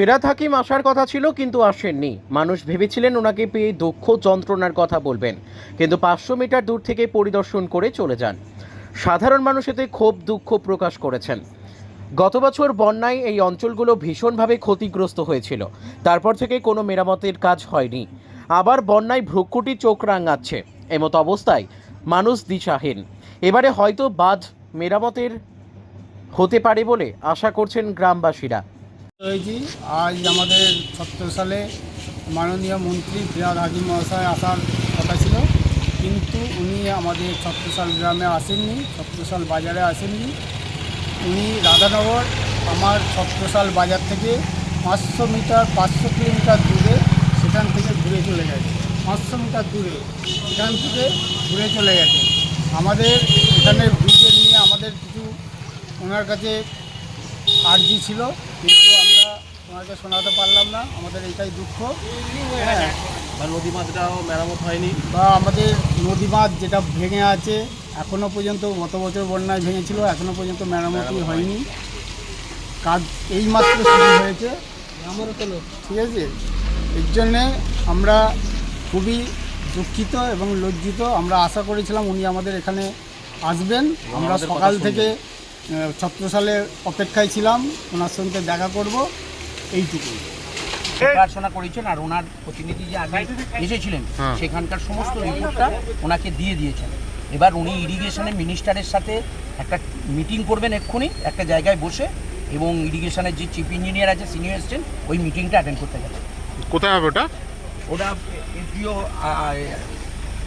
ফেরাত হাকিম আসার কথা ছিল, কিন্তু আসেননি। মানুষ ভেবেছিলেন ওনাকে পেয়ে দুঃখ যন্ত্রণার কথা বলবেন, কিন্তু পাঁচশো মিটার দূর থেকে পরিদর্শন করে চলে যান। সাধারণ মানুষ এতে ক্ষোভ দুঃখ প্রকাশ করেছেন। গত বছর বন্যায় এই অঞ্চলগুলো ভীষণভাবে ক্ষতিগ্রস্ত হয়েছিল। তারপর থেকে কোনো মেরামতের কাজ হয়নি। আবার বন্যায় ভ্রুকুটি চোখ রাঙাচ্ছে। এমত অবস্থায় মানুষ দিশাহীন। এবারে হয়তো বাঁধ মেরামতের হতে পারে বলে আশা করছেন গ্রামবাসীরা। হয়েছি। আজ আমাদের সত্তর সালে মাননীয় মন্ত্রী ফিরাদ হাকিম মহাশয় আসার কথা ছিল, কিন্তু উনি আমাদের ছত্রসাল গ্রামে আসেননি ছত্রসাল বাজারে আসেননি। উনি রাধানগর, আমার ছত্রসাল বাজার থেকে পাঁচশো মিটার, পাঁচশো কিলোমিটার দূরে সেখান থেকে ঘুরে চলে গেছে। পাঁচশো মিটার দূরে, সেখান থেকে ঘুরে চলে গেছে। আমাদের এখানে ব্রিজের নিয়ে আমাদের কিছু ওনার কাছে আর্জি ছিল কিন্তু আমরা ওনাকে শোনাতে পারলাম না আমাদের এটাই দুঃখ। হ্যাঁ। বা নদী বাঁধটাও মেরামত হয়নি? বা আমাদের নদী বাঁধ যেটা ভেঙে আছে এখনও পর্যন্ত গত বছর বন্যায় ভেঙেছিল এখনও পর্যন্ত মেরামতি হয়নি। কাজ এইমাত্র শুরু হয়েছে। ঠিক আছে? এর জন্যে আমরা খুবই দুঃখিত এবং লজ্জিত। আমরা আশা করেছিলাম উনি আমাদের এখানে আসবেন। আমরা সকাল থেকে ছত্র সালে অপেক্ষায় ছিলাম ওনার সঙ্গে দেখা করব এইটুকুই। দেখাশোনা করেছেন আর ওনার প্রতিনিধি যে আগে এসেছিলেন সেখানকার সমস্ত রিপোর্টটা ওনাকে দিয়ে দিয়েছেন। এবার উনি ইরিগেশনের মিনিস্টারের সাথে একটা মিটিং করবেন এক্ষুনি একটা জায়গায় বসে এবং ইরিগেশনের যে চিফ ইঞ্জিনিয়ার আছে সিনিয়র এসছেন ওই মিটিংটা অ্যাটেন্ড করতে গেছেন কোথায় হবে ওটা? ওটা এসডিও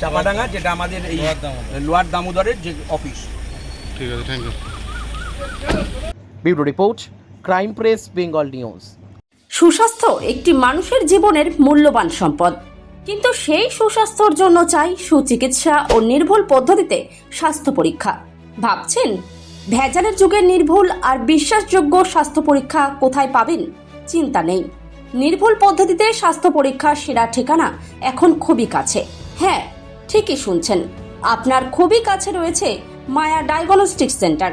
চাপাডাঙ্গা যেটা আমাদের এই লোয়ার দামোদরের যে অফিস। ঠিক আছে thank you bureau report, crime press, Bengal news. সুস্বাস্থ্য একটি মানুষের জীবনের মূল্যবান সম্পদ। কিন্তু সেই সুস্বাস্থ্যর জন্য চাই সুচিকিৎসা ও নির্ভুল পদ্ধতিতে স্বাস্থ্য পরীক্ষা। ভাবছেন, ভেজালের যুগে নির্ভুল আর বিশ্বাসযোগ্য স্বাস্থ্য পরীক্ষা কোথায় পাবেন? চিন্তা নেই। নির্ভুল পদ্ধতিতে স্বাস্থ্য পরীক্ষার সেরা ঠিকানা এখন খুবই কাছে। হ্যাঁ ঠিকই শুনছেন। আপনার খুবই কাছে রয়েছে মায়া ডায়াগনস্টিক সেন্টার।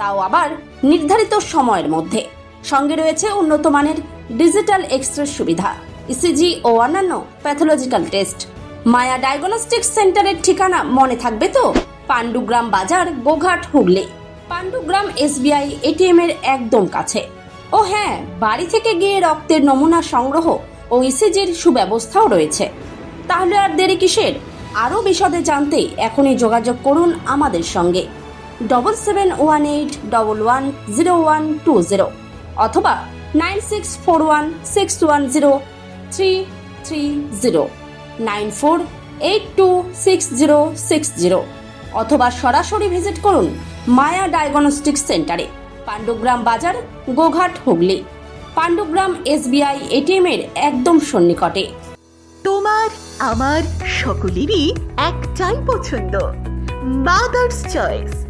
তাও আবার নির্ধারিত সময়ের মধ্যে। সঙ্গে রয়েছে উন্নত মানের ডিজিটাল এক্স রে সুবিধা, ইসিজি ও অন্যান্য প্যাথোলজিক্যাল টেস্ট। মায়া ডায়াগনস্টিক সেন্টারের ঠিকানা মনে থাকবে তো? পাণ্ডুগ্রাম বাজার গোঘাট হুগলি। পাণ্ডুগ্রাম এসবিআই এটিএম এর একদম কাছে। ও হ্যাঁ বাড়ি থেকে গিয়ে রক্তের নমুনা সংগ্রহ ও ইসিজির সুব্যবস্থাও রয়েছে। তাহলে আর দেরি কিসের? আরও বিশদে জানতে এখনই যোগাযোগ করুন আমাদের সঙ্গে। Double seven one eight double one zero one two zero অথবা nine six four one six one zero three three zero nine four eight two six zero six zero অথবা সরাসরি ভিজিট করুন মায়া ডায়াগনস্টিক সেন্টারে পাণ্ডুগ্রাম বাজার, গোঘাট, হুগলি। পাণ্ডুগ্রাম এসবিআই এটিএম এর একদম সন্নিকটে। তোমার, আমার সকলেরই একটাই পছন্দ মাদার্স চয়েস